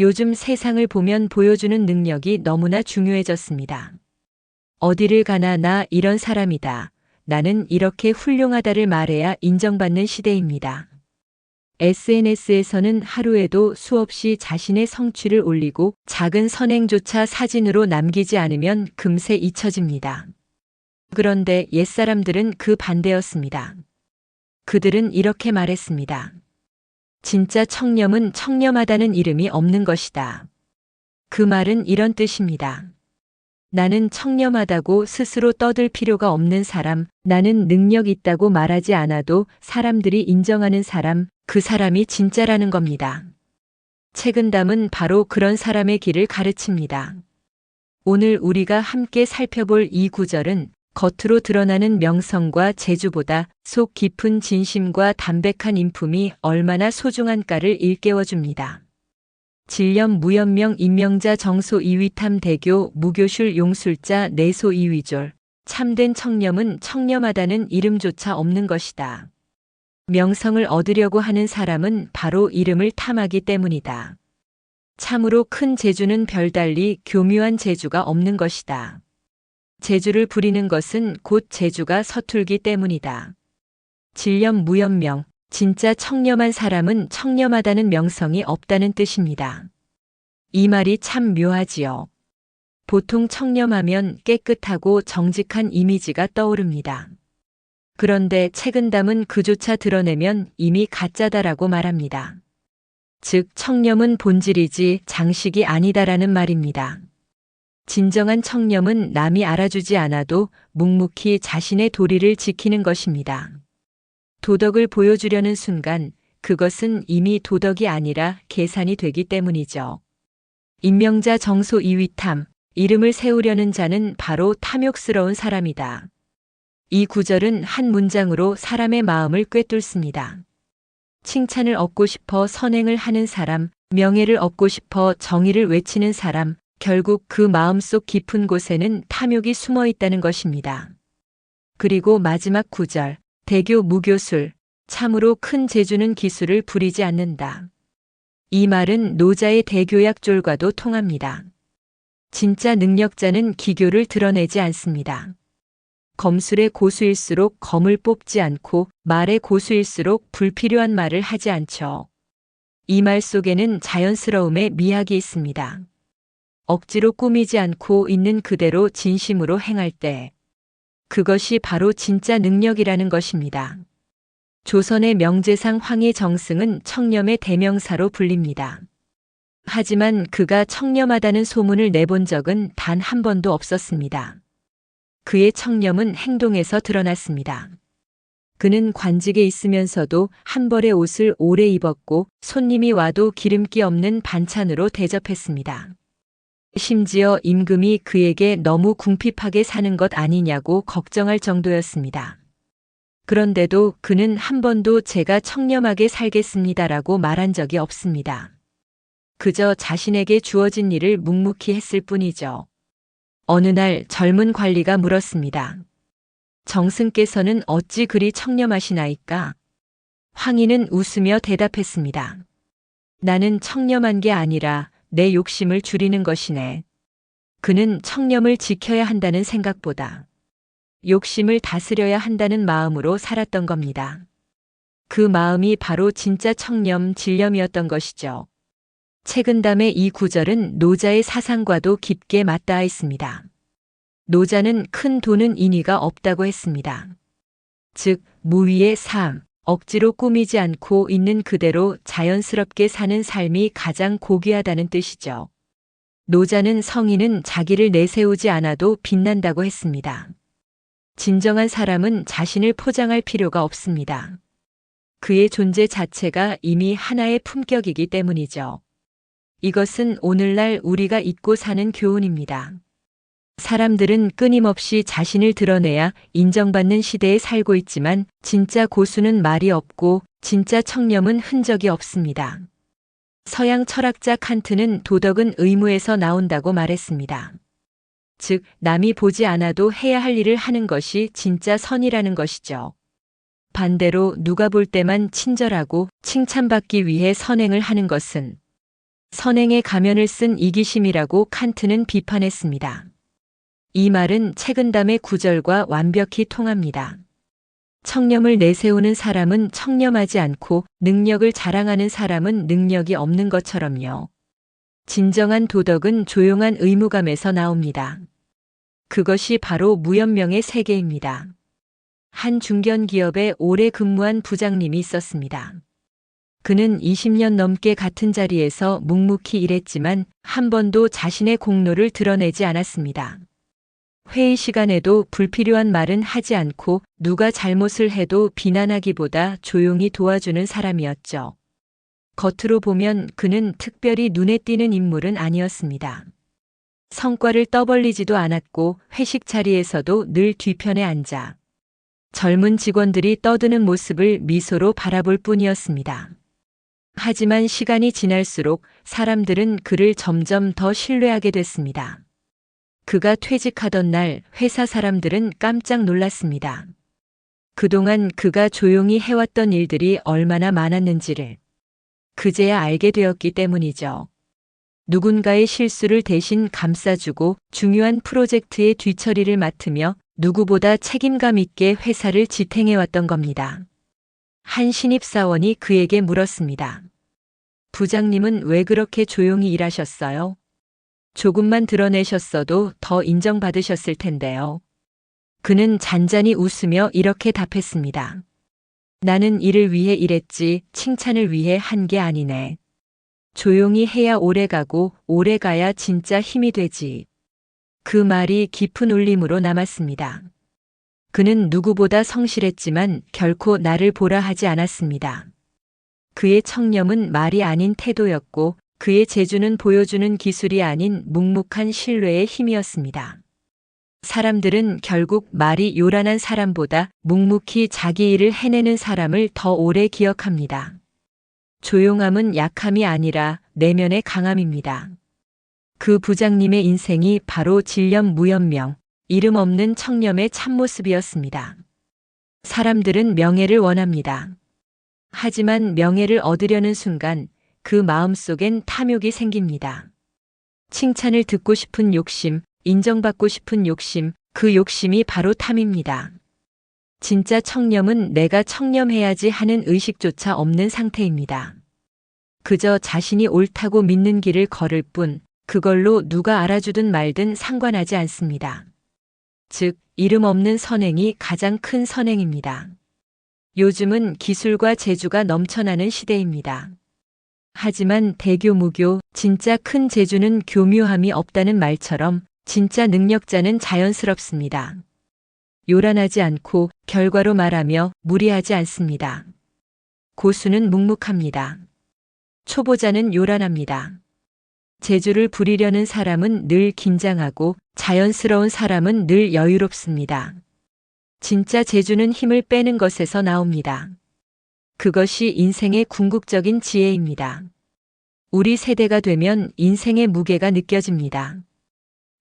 요즘 세상을 보면 보여주는 능력이 너무나 중요해졌습니다. 어디를 가나 나 이런 사람이다. 나는 이렇게 훌륭하다를 말해야 인정받는 시대입니다. SNS에서는 하루에도 수없이 자신의 성취를 올리고 작은 선행조차 사진으로 남기지 않으면 금세 잊혀집니다. 그런데 옛사람들은 그 반대였습니다. 그들은 이렇게 말했습니다. 진짜 청렴은 청렴하다는 이름이 없는 것이다. 그 말은 이런 뜻입니다. 나는 청렴하다고 스스로 떠들 필요가 없는 사람, 나는 능력 있다고 말하지 않아도 사람들이 인정하는 사람, 그 사람이 진짜라는 겁니다. 책은담은 바로 그런 사람의 길을 가르칩니다. 오늘 우리가 함께 살펴볼 이 구절은 겉으로 드러나는 명성과 재주보다 속 깊은 진심과 담백한 인품이 얼마나 소중한가를 일깨워 줍니다. 진렴 무연명 임명자 정소 이위탐 대교 무교술 용술자 내소 이위졸 참된 청렴은 청렴하다는 이름조차 없는 것이다. 명성을 얻으려고 하는 사람은 바로 이름을 탐하기 때문이다. 참으로 큰 재주는 별달리 교묘한 재주가 없는 것이다. 재주를 부리는 것은 곧 재주가 서툴기 때문이다. 진렴 무연명, 진짜 청렴한 사람은 청렴하다는 명성이 없다는 뜻입니다. 이 말이 참 묘하지요. 보통 청렴하면 깨끗하고 정직한 이미지가 떠오릅니다. 그런데 책은담은 그조차 드러내면 이미 가짜다라고 말합니다. 즉, 청렴은 본질이지 장식이 아니다라는 말입니다. 진정한 청렴은 남이 알아주지 않아도 묵묵히 자신의 도리를 지키는 것입니다. 도덕을 보여주려는 순간 그것은 이미 도덕이 아니라 계산이 되기 때문이죠. 임명자 정소 이위탐, 이름을 세우려는 자는 바로 탐욕스러운 사람이다. 이 구절은 한 문장으로 사람의 마음을 꿰뚫습니다. 칭찬을 얻고 싶어 선행을 하는 사람, 명예를 얻고 싶어 정의를 외치는 사람, 결국 그 마음속 깊은 곳에는 탐욕이 숨어 있다는 것입니다. 그리고 마지막 구절, 대교 무교술, 참으로 큰 재주는 기술을 부리지 않는다. 이 말은 노자의 대교약졸과도 통합니다. 진짜 능력자는 기교를 드러내지 않습니다. 검술의 고수일수록 검을 뽑지 않고 말의 고수일수록 불필요한 말을 하지 않죠. 이 말 속에는 자연스러움의 미학이 있습니다. 억지로 꾸미지 않고 있는 그대로 진심으로 행할 때 그것이 바로 진짜 능력이라는 것입니다. 조선의 명제상 황희 정승은 청렴의 대명사로 불립니다. 하지만 그가 청렴하다는 소문을 내본 적은 단 한 번도 없었습니다. 그의 청렴은 행동에서 드러났습니다. 그는 관직에 있으면서도 한 벌의 옷을 오래 입었고 손님이 와도 기름기 없는 반찬으로 대접했습니다. 심지어 임금이 그에게 너무 궁핍하게 사는 것 아니냐고 걱정할 정도였습니다. 그런데도 그는 한 번도 제가 청렴하게 살겠습니다라고 말한 적이 없습니다. 그저 자신에게 주어진 일을 묵묵히 했을 뿐이죠. 어느 날 젊은 관리가 물었습니다. 정승께서는 어찌 그리 청렴하시나이까? 황희는 웃으며 대답했습니다. 나는 청렴한 게 아니라 내 욕심을 줄이는 것이네. 그는 청렴을 지켜야 한다는 생각보다 욕심을 다스려야 한다는 마음으로 살았던 겁니다. 그 마음이 바로 진짜 청렴, 진렴이었던 것이죠. 책은담의 이 구절은 노자의 사상과도 깊게 맞닿아 있습니다. 노자는 큰 돈은 인위가 없다고 했습니다. 즉, 무위의 삶, 억지로 꾸미지 않고 있는 그대로 자연스럽게 사는 삶이 가장 고귀하다는 뜻이죠. 노자는 성인은 자기를 내세우지 않아도 빛난다고 했습니다. 진정한 사람은 자신을 포장할 필요가 없습니다. 그의 존재 자체가 이미 하나의 품격이기 때문이죠. 이것은 오늘날 우리가 잊고 사는 교훈입니다. 사람들은 끊임없이 자신을 드러내야 인정받는 시대에 살고 있지만 진짜 고수는 말이 없고 진짜 청렴은 흔적이 없습니다. 서양 철학자 칸트는 도덕은 의무에서 나온다고 말했습니다. 즉, 남이 보지 않아도 해야 할 일을 하는 것이 진짜 선이라는 것이죠. 반대로 누가 볼 때만 친절하고 칭찬받기 위해 선행을 하는 것은 선행의 가면을 쓴 이기심이라고 칸트는 비판했습니다. 이 말은 책은담의 구절과 완벽히 통합니다. 청렴을 내세우는 사람은 청렴하지 않고 능력을 자랑하는 사람은 능력이 없는 것처럼요. 진정한 도덕은 조용한 의무감에서 나옵니다. 그것이 바로 무연명의 세계입니다. 한 중견 기업에 오래 근무한 부장님이 있었습니다. 그는 20년 넘게 같은 자리에서 묵묵히 일했지만 한 번도 자신의 공로를 드러내지 않았습니다. 회의 시간에도 불필요한 말은 하지 않고 누가 잘못을 해도 비난하기보다 조용히 도와주는 사람이었죠. 겉으로 보면 그는 특별히 눈에 띄는 인물은 아니었습니다. 성과를 떠벌리지도 않았고 회식 자리에서도 늘 뒤편에 앉아 젊은 직원들이 떠드는 모습을 미소로 바라볼 뿐이었습니다. 하지만 시간이 지날수록 사람들은 그를 점점 더 신뢰하게 됐습니다. 그가 퇴직하던 날 회사 사람들은 깜짝 놀랐습니다. 그동안 그가 조용히 해왔던 일들이 얼마나 많았는지를 그제야 알게 되었기 때문이죠. 누군가의 실수를 대신 감싸주고 중요한 프로젝트의 뒤처리를 맡으며 누구보다 책임감 있게 회사를 지탱해왔던 겁니다. 한 신입사원이 그에게 물었습니다. 부장님은 왜 그렇게 조용히 일하셨어요? 조금만 드러내셨어도 더 인정받으셨을 텐데요. 그는 잔잔히 웃으며 이렇게 답했습니다. 나는 일을 위해 일했지 칭찬을 위해 한 게 아니네. 조용히 해야 오래 가고 오래 가야 진짜 힘이 되지. 그 말이 깊은 울림으로 남았습니다. 그는 누구보다 성실했지만 결코 나를 보라 하지 않았습니다. 그의 청렴은 말이 아닌 태도였고 그의 재주는 보여주는 기술이 아닌 묵묵한 신뢰의 힘이었습니다. 사람들은 결국 말이 요란한 사람보다 묵묵히 자기 일을 해내는 사람을 더 오래 기억합니다. 조용함은 약함이 아니라 내면의 강함입니다. 그 부장님의 인생이 바로 진렴 무연명, 이름 없는 청렴의 참모습이었습니다. 사람들은 명예를 원합니다. 하지만 명예를 얻으려는 순간 그 마음 속엔 탐욕이 생깁니다. 칭찬을 듣고 싶은 욕심, 인정받고 싶은 욕심, 그 욕심이 바로 탐입니다. 진짜 청렴은 내가 청렴해야지 하는 의식조차 없는 상태입니다. 그저 자신이 옳다고 믿는 길을 걸을 뿐 그걸로 누가 알아주든 말든 상관하지 않습니다. 즉, 이름 없는 선행이 가장 큰 선행입니다. 요즘은 기술과 재주가 넘쳐나는 시대입니다. 하지만 대교 무교, 진짜 큰 재주는 교묘함이 없다는 말처럼 진짜 능력자는 자연스럽습니다. 요란하지 않고 결과로 말하며 무리하지 않습니다. 고수는 묵묵합니다. 초보자는 요란합니다. 재주를 부리려는 사람은 늘 긴장하고 자연스러운 사람은 늘 여유롭습니다. 진짜 재주는 힘을 빼는 것에서 나옵니다. 그것이 인생의 궁극적인 지혜입니다. 우리 세대가 되면 인생의 무게가 느껴집니다.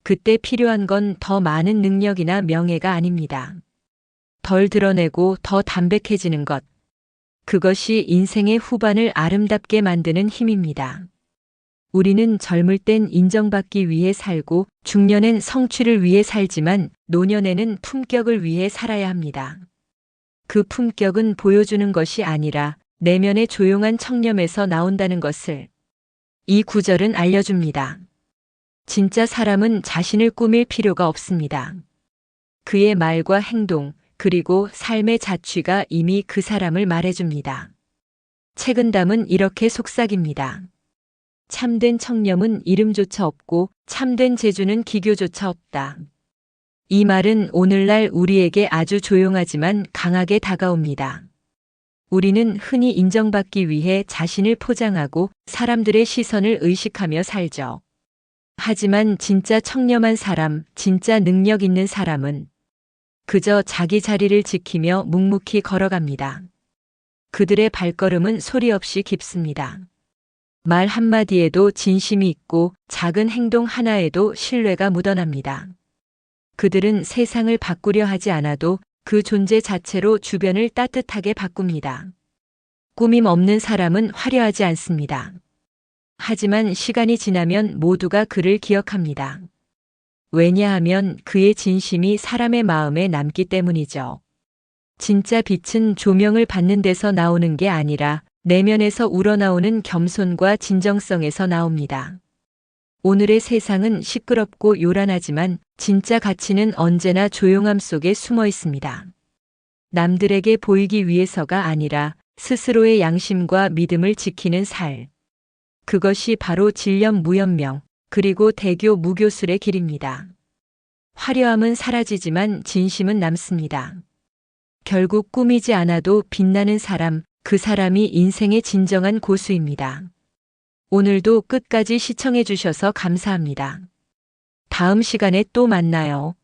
그때 필요한 건 더 많은 능력이나 명예가 아닙니다. 덜 드러내고 더 담백해지는 것. 그것이 인생의 후반을 아름답게 만드는 힘입니다. 우리는 젊을 땐 인정받기 위해 살고 중년엔 성취를 위해 살지만 노년에는 품격을 위해 살아야 합니다. 그 품격은 보여주는 것이 아니라 내면의 조용한 청렴에서 나온다는 것을 이 구절은 알려줍니다. 진짜 사람은 자신을 꾸밀 필요가 없습니다. 그의 말과 행동, 그리고 삶의 자취가 이미 그 사람을 말해줍니다. 책은담은 이렇게 속삭입니다. 참된 청렴은 이름조차 없고 참된 재주는 기교조차 없다. 이 말은 오늘날 우리에게 아주 조용하지만 강하게 다가옵니다. 우리는 흔히 인정받기 위해 자신을 포장하고 사람들의 시선을 의식하며 살죠. 하지만 진짜 청렴한 사람, 진짜 능력 있는 사람은 그저 자기 자리를 지키며 묵묵히 걸어갑니다. 그들의 발걸음은 소리 없이 깊습니다. 말 한마디에도 진심이 있고 작은 행동 하나에도 신뢰가 묻어납니다. 그들은 세상을 바꾸려 하지 않아도 그 존재 자체로 주변을 따뜻하게 바꿉니다. 꾸밈 없는 사람은 화려하지 않습니다. 하지만 시간이 지나면 모두가 그를 기억합니다. 왜냐하면 그의 진심이 사람의 마음에 남기 때문이죠. 진짜 빛은 조명을 받는 데서 나오는 게 아니라 내면에서 우러나오는 겸손과 진정성에서 나옵니다. 오늘의 세상은 시끄럽고 요란하지만 진짜 가치는 언제나 조용함 속에 숨어 있습니다. 남들에게 보이기 위해서가 아니라 스스로의 양심과 믿음을 지키는 살. 그것이 바로 진련 무연명, 그리고 대교 무교술의 길입니다. 화려함은 사라지지만 진심은 남습니다. 결국 꾸미지 않아도 빛나는 사람, 그 사람이 인생의 진정한 고수입니다. 오늘도 끝까지 시청해 주셔서 감사합니다. 다음 시간에 또 만나요.